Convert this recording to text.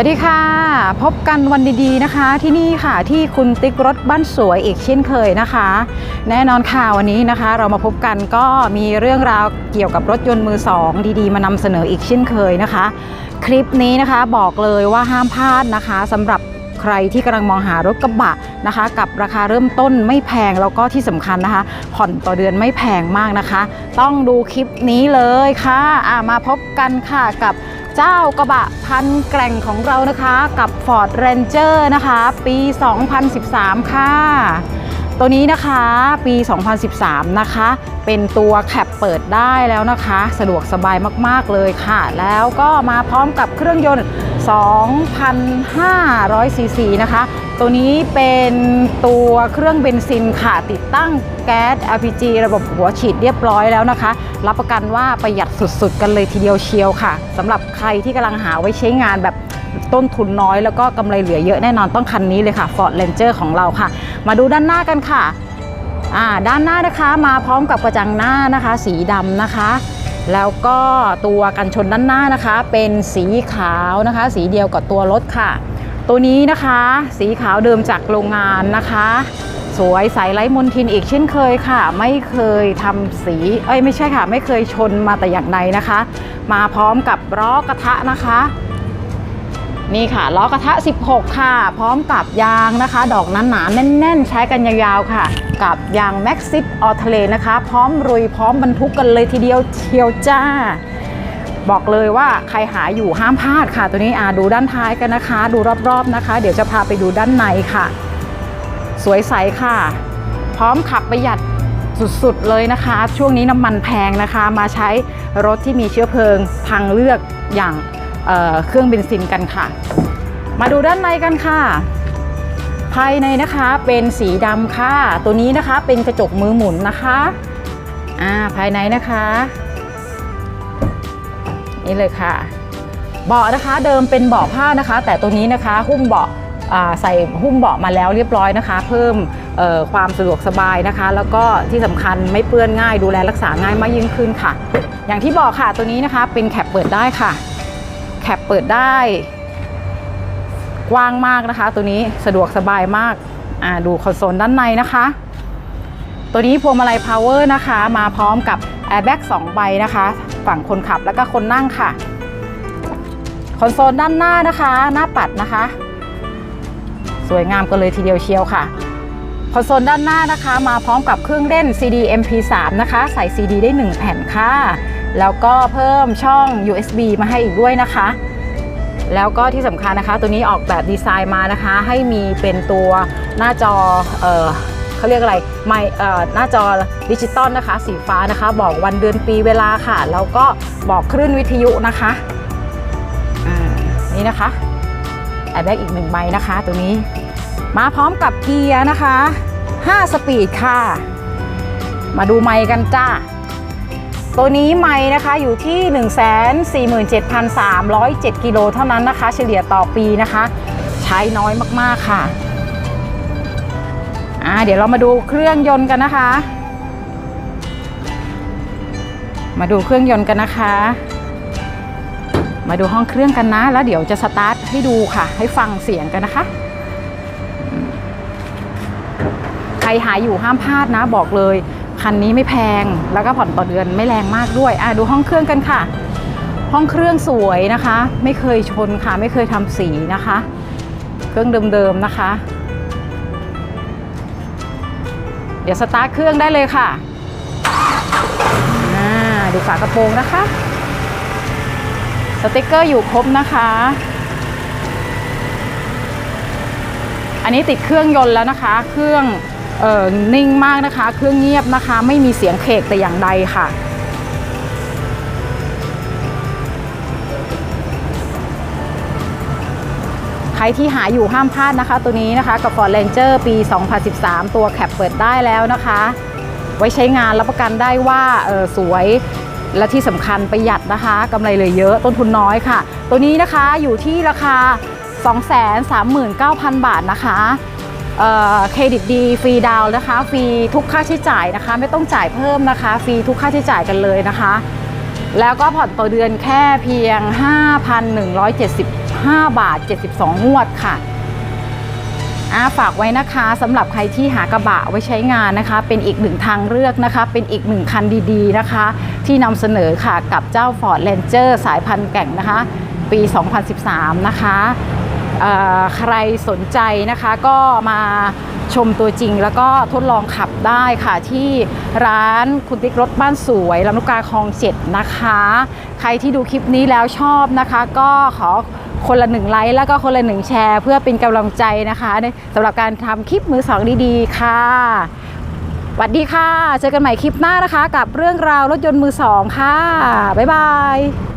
วัสดีค่ะ พบกันวันดีๆนะคะ ที่นี่ค่ะที่คุณติ๊กรถบ้านสวยอีกเช่นเคยนะคะ แน่นอนค่ะวันนี้นะคะ เรามาพบกันก็มีเรื่องราวเกี่ยวกับรถยนต์มือสองดีๆ มานำเสนออีกเช่นเคยนะคะ คลิปนี้นะคะบอกเลยว่าห้ามพลาดนะคะสำหรับใครที่กำลังมองหารถกระบะนะคะ กับราคาเริ่มต้นไม่แพงแล้วก็ที่สำคัญนะคะ ผ่อนต่อเดือนไม่แพงมากนะคะ ต้องดูคลิปนี้เลยค่ะอะมาพบกันค่ะกับ เจ้ากระบะพันแกร่งของเรานะคะ กับ Ford Ranger นะคะ ปี 2013 ค่ะ ตัวนี้นะคะปี 2013 นะคะ เป็นตัวแคปเปิดได้แล้วนะคะ สะดวกสบายมากๆเลยค่ะ แล้วก็มาพร้อมกับเครื่องยนต์ 2,500 ซีซีนะคะ ตัวนี้เป็นตัวเครื่องเบนซินค่ะ ติดตั้งแก๊ส LPG ระบบหัวฉีดเรียบร้อยแล้วนะคะ รับประกันว่าประหยัดสุดๆ กันเลยทีเดียวเชียวค่ะสำหรับใครที่กำลังหาไว้ใช้งานแบบต้นทุนน้อยแล้วก็กำไรเหลือเยอะแน่นอนต้องคันนี้เลยค่ะ Ford Ranger ของเราค่ะมาดูด้านหน้ากันค่ะอ่าด้านหน้านะคะมาพร้อมกับกระจังหน้านะคะ สีดำนะคะ แล้วก็ตัวกันชนด้านหน้านะคะ เป็นสีขาวนะคะ สีเดียวกับตัวรถค่ะ ตัวนี้นะคะ สีขาวเดิมจากโรงงานนะคะ สวยใสไร้มนทินอีกเช่นเคยค่ะ ไม่เคยทำสีเอ้ยไม่ใช่ค่ะ ไม่เคยชนมาแต่อย่างใดนะคะ มาพร้อมกับล้อกระทะนะคะ นี่ค่ะล้อกระทะ 16 ค่ะ พร้อมกับยางนะคะ ดอกนั้นหนาๆแน่น ๆ ใช้กันยาวๆค่ะ กับยาง Maxit All t e r r a i n นะคะ พร้อมรุยพร้อมบรรทุกกันเลยทีเดียวเชียวจ้า บอกเลยว่าใครหาอยู่ห้ามพลาดค่ะ ตัวนี้อ่าดูด้านท้ายกันนะคะ ดูรอบๆนะคะ เดี๋ยวจะพาไปดูด้านในค่ะ สวยใสค่ะ พร้อมขับประหยัดสุดๆเลยนะคะ ช่วงนี้น้ำมันแพงนะคะ มาใช้รถที่มีเชื้อเพลิงทางเลือกอย่าง เเครื่องเบนซินกันค่ะ มาดูด้านในกันค่ะ ภายในนะคะเป็นสีดำค่ะ ตัวนี้นะคะเป็นกระจกมือหมุนนะคะอ่าภายในนะคะ นี่เลยค่ะเบาะนะคะเดิมเป็นเบาะผ้านะคะ แต่ตัวนี้นะคะหุ้มเบาะใส่หุ้มเบาะมาแล้วเรียบร้อยนะคะ เพิ่มความสะดวกสบายนะคะ แล้วก็ที่สำคัญไม่เปื้อนง่ายดูแลรักษาง่ายมากยิ่งขึ้นค่ะ อย่างที่บอกค่ะตัวนี้นะคะเป็นแคปเปิดได้ค่ะ แคปเปิดได้ กว้างมากนะคะ ตัวนี้สะดวกสบายมากอ่าดูคอนโซลด้านในนะคะ ตัวนี้พวงมาลัยพาวเวอร์นะคะ มาพร้อมกับแอร์แบ็ก2ใบนะคะ ฝั่งคนขับแล้วก็คนนั่งค่ะ คอนโซลด้านหน้านะคะ หน้าปัดนะคะ สวยงามกันเลยทีเดียวเชียวค่ะคอนโซลด้านหน้านะคะ มาพร้อมกับเครื่องเล่น CD MP3 นะคะ ใส่ CD ได้ 1 แผ่นค่ะ แล้วก็เพิ่มช่อง USB มาให้อีกด้วยนะคะ แล้วก็ที่สำคัญนะคะ ตัวนี้ออกแบบดีไซน์มานะคะ ให้มีเป็นตัวหน้าจอเออเขาเรียกอะไรไม่เออหน้าจอดิจิตอลนะคะ สีฟ้านะคะ บอกวันเดือนปีเวลาค่ะ แล้วก็บอกคลื่นวิทยุนะคะอ่านี่นะคะแอบแบกอีกหนึ่งใบนะคะ ตัวนี้ มาพร้อมกับเกียร์นะคะ 5 สปีดค่ะ มาดูไมค์กันจ้า ตัวนี้ไม้นะคะอยู่ที่ 147,307 กิโลเท่านั้นนะคะ เฉลี่ยต่อปีนะคะ ใช้น้อยมากๆค่ะอ่าเดี๋ยวเรามาดูเครื่องยนต์กันนะคะ มาดูเครื่องยนต์กันนะคะ มาดูห้องเครื่องกันนะ แล้วเดี๋ยวจะสตาร์ทให้ดูค่ะ ให้ฟังเสียงกันนะคะใครหาอยู่ห้ามพลาดนะบอกเลย คันนี้ไม่แพง แล้วก็ผ่อนต่อเดือนไม่แรงมากด้วยอะดูห้องเครื่องกันค่ะ ห้องเครื่องสวยนะคะ ไม่เคยชนค่ะ ไม่เคยทำสีนะคะ เครื่องเดิมๆนะคะ เดี๋ยวสตาร์ทเครื่องได้เลยค่ะอ่าดูฝากระโปรงนะคะ สติกเกอร์อยู่ครบนะคะ อันนี้ติดเครื่องยนต์แล้วนะคะ เครื่อง นิ่งมากนะคะ เครื่องเงียบนะคะ ไม่มีเสียงเคกแต่อย่างใดค่ะใครที่หาอยู่ห้ามพลาดนะคะ ตัวนี้นะคะกับ Ford Ranger ปี 2013 ตัวแคปเปิดได้แล้วนะคะ ไว้ใช้งานรับประกันได้ว่าออสวยและที่สำคัญประหยัดนะคะกำไรเลยเยอะต้นทุนน้อยค่ะ ตัวนี้นะคะอยู่ที่ราคา 239,000 บาทนะคะ เครดิตดีฟรีดาวนะคะ ฟรีทุกค่าใช้จ่ายนะคะ ไม่ต้องจ่ายเพิ่มนะคะ ฟรีทุกค่าใช้จ่ายกันเลยนะคะ แล้วก็ผ่อนต่อเดือนแค่เพียง 5,175 บาท 72 งวดค่ะอ่าฝากไว้นะคะสำหรับใครที่หากระบะไว้ใช้งานนะคะ เป็นอีกหนึ่งทางเลือกนะคะ เป็นอีกหนึ่งคันดีๆนะคะ ที่นำเสนอค่ะกับเจ้า Ford Ranger สายพันธุ์แก่งนะคะ ปี 2013 นะคะ ใครสนใจนะคะก็มาชมตัวจริงแล้วก็ทดลองขับได้ค่ะ ที่ร้านคุณติ๊กรถบ้านสวยลำลูกกาคลองเจ็ดนะคะ ใครที่ดูคลิปนี้แล้วชอบนะคะ ก็ขอคนละหนึ่งไลค์แล้วก็คนละหนึ่งแชร์ เพื่อเป็นกำลังใจนะคะสำหรับการทำคลิปมือสองดีๆ ค่ะสวัสดีค่ะ เจอกันใหม่คลิปหน้านะคะ กับเรื่องราวรถยนต์มือสองค่ะ บ๊ายบาย